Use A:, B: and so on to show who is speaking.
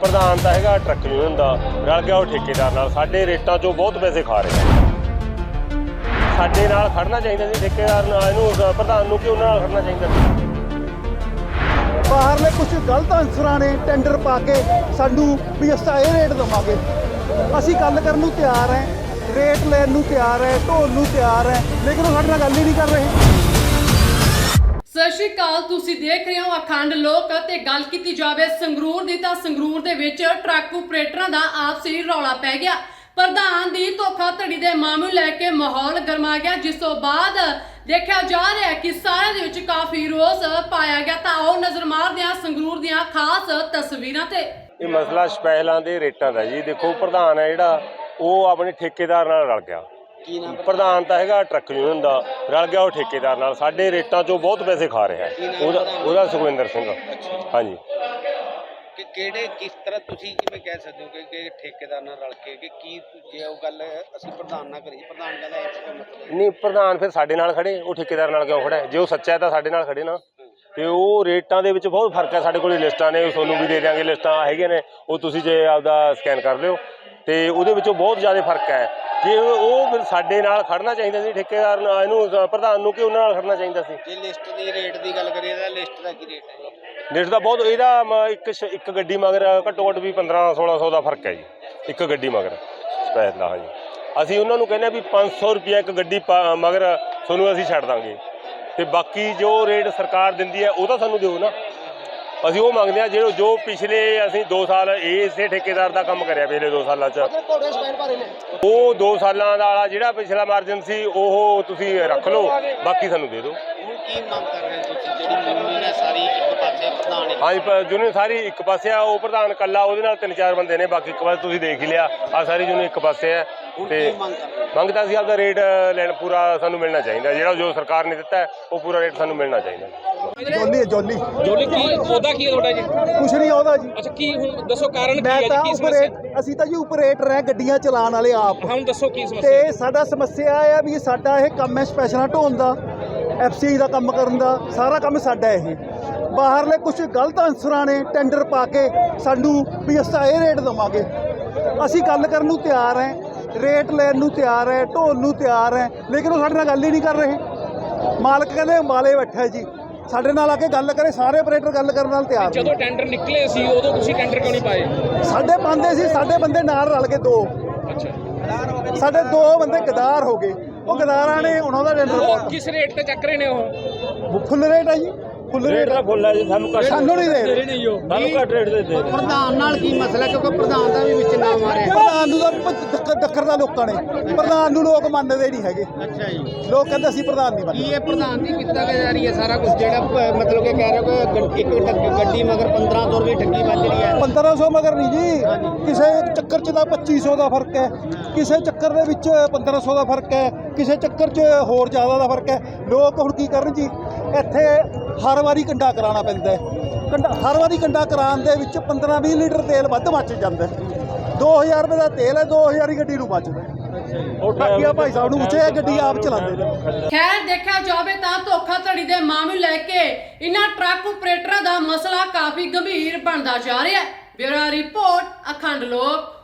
A: ਪ੍ਰਧਾਨ ਤਾਂ ਹੈਗਾ, ਟਰੱਕ ਯੂਨੀਅਨ ਦਾ ਰਲ ਗਿਆ ਉਹ ਠੇਕੇਦਾਰ ਨਾਲ। ਸਾਡੇ ਰੇਟਾਂ 'ਚੋਂ ਬਹੁਤ ਪੈਸੇ ਖਾ ਰਹੇ ਆ ਸਾਡੇ ਨਾਲ ਖੜਨਾ ਚਾਹੀਦਾ ਸੀ, ਠੇਕੇਦਾਰ ਨਾਲ। ਇਹਨੂੰ ਪ੍ਰਧਾਨ ਨੂੰ ਕਿ ਉਹਨਾਂ ਨਾਲ ਖੜਨਾ ਚਾਹੀਦਾ ਸੀ?
B: ਬਾਹਰਲੇ ਕੁਝ ਗਲਤ ਅਨਸਰਾਂ ਨੇ ਟੈਂਡਰ ਪਾ ਕੇ ਸਾਨੂੰ ਵੀ ਅਸੀਂ ਇਹ ਰੇਟ ਦਵਾਂਗੇ। ਅਸੀਂ ਗੱਲ ਕਰਨ ਨੂੰ ਤਿਆਰ ਹੈ, ਰੇਟ ਲੈਣ ਨੂੰ ਤਿਆਰ ਹੈ ਢੋਲ ਨੂੰ ਤਿਆਰ ਹੈ, ਲੇਕਿਨ ਉਹ ਸਾਡੇ ਨਾਲ ਗੱਲ ਹੀ ਨਹੀਂ ਕਰ ਰਹੇ।
C: ਸਤਿ ਸ਼੍ਰੀ ਅਕਾਲ, ਤੁਸੀਂ ਦੇਖ ਰਹੇ ਹੋ ਅਖੰਡ ਲੋਕ ਤੇ ਗੱਲ ਕੀਤੀ ਜਾਵੇ ਸੰਗਰੂਰ ਦੀ ਤਾਂ ਸੰਗਰੂਰ ਦੇ ਵਿੱਚ ਟਰੱਕ ਆਪਰੇਟਰਾਂ ਦਾ ਆਪਸੀ ਰੌਲਾ ਪੈ ਗਿਆ। ਪ੍ਰਧਾਨ ਦੀ ਧੋਖਾਧੜੀ ਦੇ ਮਾਮਲੇ ਲੈ ਕੇ ਮਾਹੌਲ ਗਰਮਾ ਗਿਆ, ਜਿਸ ਤੋਂ ਬਾਅਦ ਦੇਖਿਆ ਜਾ ਰਿਹਾ ਕਿ ਸਾਰਿਆਂ ਦੇ ਵਿੱਚ ਕਾਫੀ ਰੋਸ ਪਾਇਆ ਗਿਆ। ਤਾਂ ਆਓ ਨਜ਼ਰ ਮਾਰਦੇ ਹਾਂ ਸੰਗਰੂਰ ਦੀਆਂ ਖਾਸ ਤਸਵੀਰਾਂ ਤੇ।
A: ਇਹ ਮਸਲਾ ਸਪੈਲਾਂ ਦੇ ਰੇਟਾਂ ਦਾ ਜੀ। ਦੇਖੋ, ਪ੍ਰਧਾਨ ਹੈ ਜਿਹੜਾ, ਉਹ ਆਪਣੇ ਠੇਕੇਦਾਰ ਨਾਲ ਰਲ ਗਿਆ।
D: ਕੀ ਨਾਮ
A: ਪ੍ਰਧਾਨ ਤਾਂ ਹੈਗਾ ਟਰੱਕ ਯੂਨੀਅਨ ਦਾ ਰਲ ਗਿਆ ਉਹ ਠੇਕੇਦਾਰ ਨਾਲ। ਸਾਡੇ ਰੇਟਾਂ 'ਚੋਂ ਬਹੁਤ ਪੈਸੇ ਖਾ ਰਿਹਾ ਹੈ। ਉਹਦਾ? ਉਹਦਾ ਸੁਖਵਿੰਦਰ ਸਿੰਘ। ਹਾਂਜੀ।
D: ਕਿ ਕਿਹੜੇ ਕਿਸ ਤਰ੍ਹਾਂ ਤੁਸੀਂ ਕਿਵੇਂ ਕਹਿ ਸਕਦੇ ਹੋ ਕਿ ਕਿ ਠੇਕੇਦਾਰ ਨਾਲ ਰਲ ਕੇ ਕਿ ਕੀ ਜੇ ਉਹ ਗੱਲ ਅਸੀਂ ਪ੍ਰਧਾਨ ਨਾਲ ਕਰੀ ਪ੍ਰਧਾਨ ਕਹਿੰਦਾ ਇਸ ਦਾ ਮਤਲਬ
A: ਨਹੀਂ ਪ੍ਰਧਾਨ ਫਿਰ ਸਾਡੇ ਨਾਲ ਖੜੇ ਉਹ ਠੇਕੇਦਾਰ ਨਾਲ ਕਿਉਂ ਖੜਾ ਹੈ? ਜੇ ਉਹ ਸੱਚਾ ਹੈ ਤਾਂ ਸਾਡੇ ਨਾਲ ਖੜੇ ਨਾ। ਤੇ ਉਹ ਰੇਟਾਂ ਦੇ ਵਿੱਚ ਬਹੁਤ ਫ਼ਰਕ ਹੈ। ਸਾਡੇ ਕੋਲ ਲਿਸਟਾਂ ਨੇ ਉਹ ਤੁਹਾਨੂੰ ਵੀ ਦੇ ਦਿਆਂਗੇ ਲਿਸਟਾਂ ਹੈਗੀਆਂ ਨੇ। ਉਹ ਤੁਸੀਂ ਜੇ ਆਪਦਾ ਸਕੈਨ ਕਰ ਲਿਓ। ਤੇ ਉਹਦੇ ਵਿੱਚੋਂ ਬਹੁਤ ਜ਼ਿਆਦਾ ਫ਼ਰਕ ਹੈ। ਜੇ ਉਹ ਫਿਰ ਸਾਡੇ ਨਾਲ ਖੜਨਾ ਚਾਹੀਦਾ ਸੀ ਠੇਕੇਦਾਰ ਨਾਲ ਇਹਨੂੰ ਪ੍ਰਧਾਨ ਨੂੰ ਕਿ ਉਹਨਾਂ ਨਾਲ ਖੜਨਾ ਚਾਹੀਦਾ ਸੀ?
D: ਜੇ ਲਿਸਟ ਦੀ ਰੇਟ ਦੀ ਗੱਲ ਕਰੀਏ ਤਾਂ ਲਿਸਟ ਦਾ ਕੀ ਰੇਟ ਹੈ ਜੀ?
A: ਲਿਸਟ ਦਾ ਬਹੁਤ ਇਹਦਾ ਮ- ਇੱਕ ਸ਼- ਇੱਕ ਗੱਡੀ ਮਗਰ ਘੱਟੋ ਘੱਟ ਵੀ 15 1600 ਦਾ ਫ਼ਰਕ ਹੈ ਜੀ ਇੱਕ ਗੱਡੀ ਮਗਰ ਸਪੈਸ ਦਾ ਹਾਂਜੀ। ਅਸੀਂ ਉਹਨਾਂ ਨੂੰ ਕਹਿੰਦੇ ਆ ਵੀ 500 ਰੁਪਏ ਇੱਕ ਗੱਡੀ ਪਾ- ਮਗਰ ਤੁਹਾਨੂੰ ਅਸੀਂ ਛੱਡ ਦਾਂਗੇ। ਤੇ ਬਾਕੀ ਜੋ ਰੇਟ ਸਰਕਾਰ ਦਿੰਦੀ ਹੈ ਉਹ ਤਾਂ ਸਾਨੂੰ ਦਿਓ ਨਾ। ਅਸੀਂ ਉਹ ਮੰਗਦੇ ਆ ਜਿਹੜਾ ਜੋ ਪਿਛਲੇ ਅਸੀਂ 2 ਸਾਲ ਇਸੇ ਠੇਕੇਦਾਰ ਦਾ ਕੰਮ ਕਰਿਆ ਪਿਛਲੇ 2 ਸਾਲਾਂ 'ਚ।
D: ਕੋੜੇ ਸਪੈਨ ਭਰੇ ਨੇ?
A: ਉਹ 2 ਸਾਲਾਂ ਦਾ ਵਾਲਾ ਜਿਹੜਾ ਪਿਛਲਾ ਮਾਰਜਨ ਸੀ ਉਹ ਤੁਸੀਂ ਰੱਖ ਲਓ ਬਾਕੀ ਸਾਨੂੰ ਦੇ ਦਿਓ।
D: ਹੁਣ ਕੀ ਮੰਗ ਕਰ ਰਹੇ ਹੋ ਤੁਸੀਂ? ਜਿਹੜੀ ਯੂਨੀਅਨ ਹੈ ਸਾਰੀ ਇੱਕ ਪਾਸੇ ਪ੍ਰਧਾਨ ਇੱਕ
A: ਹਾਂਜੀ ਪਰ ਯੂਨੀਅਨ ਸਾਰੀ ਇੱਕ ਪਾਸੇ ਆ ਉਹ ਪ੍ਰਧਾਨ ਕੱਲਾ ਉਹਦੇ ਨਾਲ ਤਿੰਨ ਚਾਰ ਬੰਦੇ ਨੇ ਬਾਕੀ ਇੱਕ ਪਾਸੇ ਤੁਸੀਂ ਦੇਖ ਹੀ ਲਿਆ ਆ ਸਾਰੀ ਯੂਨੀਅਨ ਇੱਕ ਪਾਸੇ ਹੈ।
D: ਹੁਣ
A: ਤੇ ਮੰਗਦਾ ਸੀ ਆਪਦਾ ਰੇਟ ਲੈਣ ਪੂਰਾ ਸਾਨੂੰ ਮਿਲਣਾ ਚਾਹੀਦਾ ਜਿਹੜਾ ਜੋ ਸਰਕਾਰ ਨੇ ਦਿੱਤਾ ਉਹ ਪੂਰਾ ਰੇਟ ਸਾਨੂੰ ਮਿਲਣਾ ਚਾਹੀਦਾ।
B: Jolie Jolie.
E: ਜੋਲੀ ਕੀ ਉਹਦਾ ਕੀ ਹੈ ਤੁਹਾਡਾ ਜੀ?
B: ਕੁਛ ਨਹੀਂ ਆਉਂਦਾ ਜੀ।
E: ਅੱਛਾ ਕੀ ਹੁਣ ਦੱਸੋ ਕਾਰਨ ਕੀ
B: ਮੈਂ
E: ਹੈ ਜੀ?
B: ਤਾਂ
E: ਕੀ ਸਮੱਸਿਆ?
B: ਉਪਰੇਟ ਅਸੀਂ ਤਾਂ ਜੀ ਉਪਰੇਟਰ ਹੈ ਗੱਡੀਆਂ ਚਲਾਉਣ ਵਾਲੇ ਆਪ।
E: ਹੁਣ ਦੱਸੋ ਕੀ ਸਮੱਸਿਆ?
B: ਤੇ ਸਾਡਾ ਸਮੱਸਿਆ ਆ ਵੀ ਸਾਡਾ ਇਹ ਕੰਮ ਹੈ ਸਪੈਸ਼ਲਾਂ ਢੋਣ ਦਾ ਐਫਸੀ ਦਾ ਕੰਮ ਕਰਨ ਦਾ ਸਾਰਾ ਕੰਮ ਸਾਡਾ ਇਹ। ਬਾਹਰਲੇ ਕੁਝ ਗਲਤ ਅਨਸਰਾਂ ਨੇ ਟੈਂਡਰ ਪਾ ਕੇ ਸਾਨੂੰ ਵੀ ਅਸੀਂ ਇਹ ਰੇਟ ਦਵਾਂਗੇ। ਅਸੀਂ ਗੱਲ ਕਰਨ ਨੂੰ ਤਿਆਰ ਹੈ ਰੇਟ ਲੈਣ ਨੂੰ ਤਿਆਰ ਹੈ ਢੋਲ ਨੂੰ ਤਿਆਰ ਹੈ ਲੇਕਿਨ ਉਹ ਸਾਡੇ ਨਾਲ ਗੱਲ ਹੀ ਨਹੀਂ ਕਰ ਰਹੇ। ਮਾਲਕ ਕਹਿੰਦੇ ਅੰਬਾਲੇ ਬੈਠਾ ਜੀ। ਸਾਡੇ ਨਾਲ ਆ ਕੇ ਗੱਲ ਕਰੇ ਸਾਰੇ ਆਪਰੇਟਰ ਗੱਲ ਕਰਨ ਨਾਲ ਤਿਆਰ ਨੇ।
E: ਜਦੋਂ ਟੈਂਡਰ ਨਿਕਲੇ ਸੀ ਉਦੋਂ ਤੁਸੀਂ ਟੈਂਡਰ ਕਿਉਂ ਨਹੀਂ ਪਾਏ?
B: ਸਾਡੇ ਬੰਦੇ ਸੀ ਸਾਡੇ ਬੰਦੇ ਨਾਲ ਰਲ ਕੇ ਦੋ।
E: ਅੱਛਾ।
B: ਸਾਡੇ ਦੋ ਬੰਦੇ ਗਦਾਰ ਹੋ ਗਏ। ਉਹ ਗਦਾਰਾਂ ਨੇ ਉਹਨਾਂ ਦਾ ਟੈਂਡਰ
E: ਉਹ
B: ਪਾਤਾ।
E: ਕਿਸ ਰੇਟ ਤੇ ਚੱਕ ਰਹੇ ਨੇ ਉਹ?
B: ਫੁੱਲ ਰੇਟ ਹੈ ਜੀ ਫੁੱਲ ਰੇਟ
A: ਫੁੱਲ ਹੈ ਜੀ ਸਾਨੂੰ
B: ਸਾਨੂੰ ਨਹੀਂ ਦੇ ਰਹੇ।
A: ਸਾਨੂੰ ਘੱਟ ਰੇਟ ਦੇ ਦੇ
D: ਪ੍ਰਧਾਨ ਨਾਲ ਕੀ ਮਸਲਾ ਕਿਉਂਕਿ ਪ੍ਰਧਾਨ ਦਾ ਵੀ ਵਿੱਚ ਨਾਮ ਆ ਰਿਹਾ
B: ਪ੍ਰਧਾਨ ਨੂੰ ਤਾਂ ਪ- ਦੱਕ- ਦੱਖਰ ਦਾ ਲੋਕਾਂ ਨੇ। ਪ੍ਰਧਾਨ ਨੂੰ ਲੋਕ ਮੰਨਦੇ ਨਹੀਂ ਹੈਗੇ।
D: ਅੱਛਾ ਜੀ।
B: ਲੋਕ ਕਹਿੰਦੇ ਅਸੀਂ ਪ੍ਰਧਾਨ ਨਹੀਂ ਮੰਨਦੇ।
D: ਕੀ ਇਹ ਪ੍ਰਧਾਨ ਦੀ ਕੀਤਾ ਜਾ ਰਹੀ ਹੈ ਸਾਰਾ ਕੁਝ ਜਿਹੜਾ ਮਤਲਬ ਕਿ ਕਹਿ ਰਹੇ ਹੋ ਕਿ ਗ- ਇੱਕ ਟੱਕ- ਗੱਡੀ ਮਗਰ 1500 ਰੁਪਏ ਠੱਗੀ ਵੱਜ ਰਹੀ ਹੈ।
B: 1500 ਮਗਰ ਨਹੀਂ ਜੀ। ਕਿਸੇ ਚੱਕਰ 'ਚ ਤਾਂ 2500 ਦਾ ਫ਼ਰਕ ਹੈ। ਕਿਸੇ ਚੱਕਰ ਦੇ ਵਿੱਚ 1500 ਦਾ ਫ਼ਰਕ ਹੈ। ਕਿਸੇ ਚੱਕਰ 'ਚ ਹੋਰ ਜ਼ਿਆਦਾ ਦਾ ਫ਼ਰਕ ਹੈ। ਲੋਕ ਹੁਣ ਕੀ ਕਰਨ ਜੀ? ਇੱਥੇ ਹਰ ਵਾਰੀ ਕੰਡਾ ਕਰਾਉਣਾ ਪੈਂਦਾ ਹੈ। ਕੰਡਾ ਹਰ ਵਾਰੀ ਕੰਡਾ ਕਰਾਉਣ ਦੇ ਵਿੱਚ 15-20 ਲੀਟਰ ਤੇਲ ਵੱਧ ਬਚ ਜਾਂਦਾ ਹੈ। 2000 ਰੁਪਏ ਦਾ ਤੇਲ ਹੈ 2000 ਹੀ ਗੱਡੀ ਨੂੰ ਬਚਦਾ ਹੈ। ਬਾਕੀ ਭਾਈ ਸਾਹਿਬ ਨੂੰ ਪੁੱਛਿਆ ਗੱਡੀ ਆਪ ਚਲਾਉਂਦੇ ਨੇ।
C: ਖੈਰ, ਦੇਖਿਆ ਜਾਵੇ ਤਾਂ ਧੋਖਾ ਧੜੀ ਦੇ ਮਾਮਲੇ ਲੈ ਕੇ ਇਹਨਾਂ ਟਰੱਕ ਆਪਰੇਟਰਾਂ ਦਾ ਮਸਲਾ ਕਾਫੀ ਗੰਭੀਰ ਬਣਦਾ ਜਾ ਰਿਹਾ ਹੈ। ਬਿਊਰੋ ਰਿਪੋਰਟ, ਅਖੰਡ ਲੋਕ।